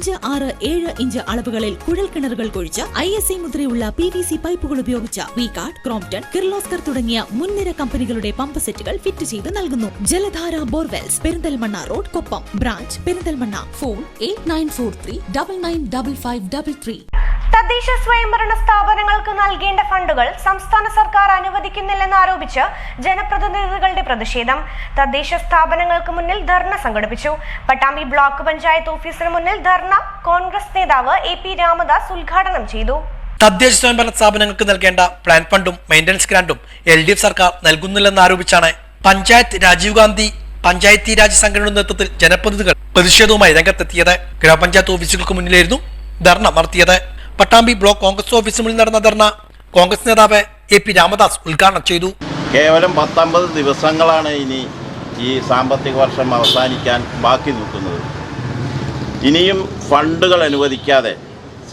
അഞ്ച് ആറ് ഏഴ് ഇഞ്ച് അളവുകളിൽ കുഴൽ കിണറുകൾ കുഴിച്ച് ഐ എസ് ഐ മുദ്രയുള്ള പി വി സി പൈപ്പുകൾ ഉപയോഗിച്ച വി കാർഡ് ക്രോംപ്ടൺ കിർലോസ്കർ തുടങ്ങിയ മുൻനിര കമ്പനികളുടെ പമ്പ് സെറ്റുകൾ ഫിറ്റ് ചെയ്ത് നൽകുന്നു. Jaladhara borewells Perinthalmanna road Koppam branch Perinthalmanna phone eight nine four three double nine double five double three. തദ്ദേശ സ്വയംഭരണ സ്ഥാപനങ്ങൾക്ക് നൽകേണ്ട ഫണ്ടുകൾ സംസ്ഥാന സർക്കാർ അനുവദിക്കുന്നില്ലെന്ന് ആരോപിച്ച് ജനപ്രതിനിധികളുടെ പ്രതിഷേധം തദ്ദേശ സ്ഥാപനങ്ങൾക്ക് മുന്നിൽ ധർണ സംഘടിപ്പിച്ചു. പട്ടാമ്പി ബ്ലോക്ക് പഞ്ചായത്ത് ഓഫീസിന് മുന്നിൽ ധർണ കോൺഗ്രസ് നേതാവ് എ പി രാമദാസ് ഉദ്ഘാടനം ചെയ്തു. തദ്ദേശ സ്വയംഭരണ സ്ഥാപനങ്ങൾക്ക് നൽകേണ്ട പ്ലാൻ ഫണ്ടും മെയിന്റനൻസ് ഗ്രാൻഡും എൽ ഡി എഫ് സർക്കാർ നൽകുന്നില്ലെന്ന് ആരോപിച്ചാണ് പഞ്ചായത്ത് രാജീവ് ഗാന്ധി പഞ്ചായത്തി രാജ് സംഘടനയുടെ നേതൃത്വത്തിൽ ജനപ്രതിനിധികൾ പ്രതിഷേധവുമായി രംഗത്തെത്തിയത്. ഗ്രാമപഞ്ചായത്ത് ഓഫീസുകൾക്ക് മുന്നിലായിരുന്നു ധർണ നടത്തിയത്. പട്ടാമ്പി ബ്ലോക്ക് കോൺഗ്രസ് ഓഫീസിന് മുന്നിൽ നടന്ന ധർണ കോൺഗ്രസ് നേതാവ് എ പി രാമദാസ് ഉദ്ഘാടനം ചെയ്തു. കേവലം പത്തൊമ്പത് ദിവസങ്ങളാണ് ഇനി ഈ സാമ്പത്തിക വർഷം അവസാനിക്കാൻ ബാക്കി നിൽക്കുന്നത്. ഇനിയും ഫണ്ടുകൾ അനുവദിക്കാതെ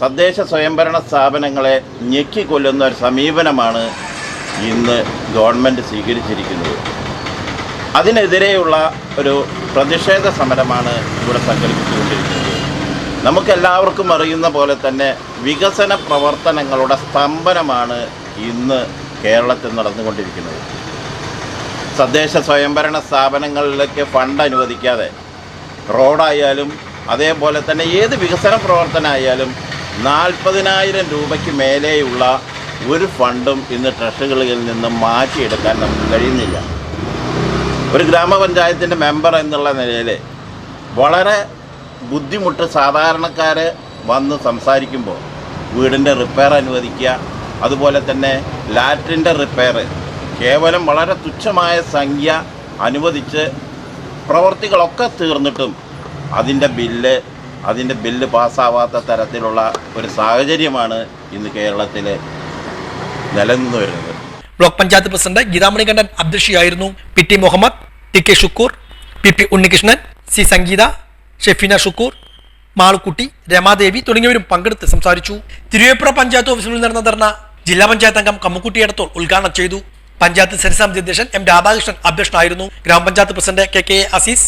തദ്ദേശ സ്വയംഭരണ സ്ഥാപനങ്ങളെ ഞെക്കിക്കൊല്ലുന്ന ഒരു സമീപനമാണ് ഇന്ന് ഗവൺമെന്റ് സ്വീകരിച്ചിരിക്കുന്നത്. അതിനെതിരെയുള്ള ഒരു പ്രതിഷേധ സമരമാണ് ഇവിടെ സംഘടിപ്പിച്ചുകൊണ്ടിരിക്കുന്നത്. നമുക്കെല്ലാവർക്കും അറിയുന്ന പോലെ തന്നെ വികസന പ്രവർത്തനങ്ങളുടെ സ്തംഭനമാണ് ഇന്ന് കേരളത്തിൽ നടന്നുകൊണ്ടിരിക്കുന്നത്. തദ്ദേശ സ്വയംഭരണ സ്ഥാപനങ്ങളിലേക്ക് ഫണ്ട് അനുവദിക്കാതെ റോഡായാലും അതേപോലെ തന്നെ ഏത് വികസന പ്രവർത്തനമായാലും നാൽപ്പതിനായിരം രൂപയ്ക്ക് മേലെയുള്ള ഒരു ഫണ്ടും ഇന്ന് ട്രഷറികളിൽ നിന്ന് മാറ്റിയെടുക്കാൻ നമുക്ക് കഴിയുന്നില്ല. ഒരു ഗ്രാമപഞ്ചായത്തിന്റെ മെമ്പർ എന്നുള്ള നിലയിൽ വളരെ ബുദ്ധിമുട്ട് സാധാരണക്കാർ വന്ന് സംസാരിക്കുമ്പോൾ വീടിന്റെ റിപ്പയർ അനുവദിക്കുക അതുപോലെ തന്നെ ലാറ്റിന്റെ റിപ്പയർ കേവലം വളരെ തുച്ഛമായ സംഖ്യ അനുവദിച്ച് പ്രവർത്തികളൊക്കെ തീർന്നിട്ടും അതിന്റെ ബില്ല് അതിന്റെ ബില്ല് പാസ്സാവാത്ത തരത്തിലുള്ള ഒരു സാഹചര്യമാണ് ഇന്ന് കേരളത്തിൽ നിലനിന്നു വരുന്നത്. Block panchayat president Geethamanikandan അധ്യക്ഷയായിരുന്നു. P T Muhammad T K Shukoor P P Unnikrishnan C Sangeetha Shefeena Shukoor Malukutty Ramadevi തുടങ്ങിയവരും പങ്കെടുത്ത് സംസാരിച്ചു. തിരുവേപ്പുറ പഞ്ചായത്ത് ഓഫീസിൽ നടന്ന ധർണ ജില്ലാ പഞ്ചായത്ത് അംഗം കമ്മുക്കുട്ടി എടത്തോൾ ഉദ്ഘാടനം ചെയ്തു. പഞ്ചായത്ത് സരിസമിതി അധ്യക്ഷൻ എം രാധാകൃഷ്ണൻ അധ്യക്ഷനായിരുന്നു. ഗ്രാമപഞ്ചായത്ത് പ്രസിഡന്റ് കെ കെ അസീസ്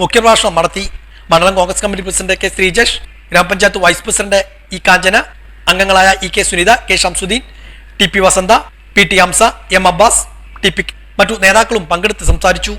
മുഖ്യപ്രഭാഷണം നടത്തി. മണ്ഡലം Congress committee president K Sreejesh ഗ്രാമപഞ്ചായത്ത് വൈസ് പ്രസിഡന്റ് ഇ കാഞ്ചന അംഗങ്ങളായ E K Sunitha K Shamsuddin T P Vasantha P T Hamsa M Abbas T P മറ്റു നേതാക്കളും പങ്കെടുത്ത് സംസാരിച്ചു.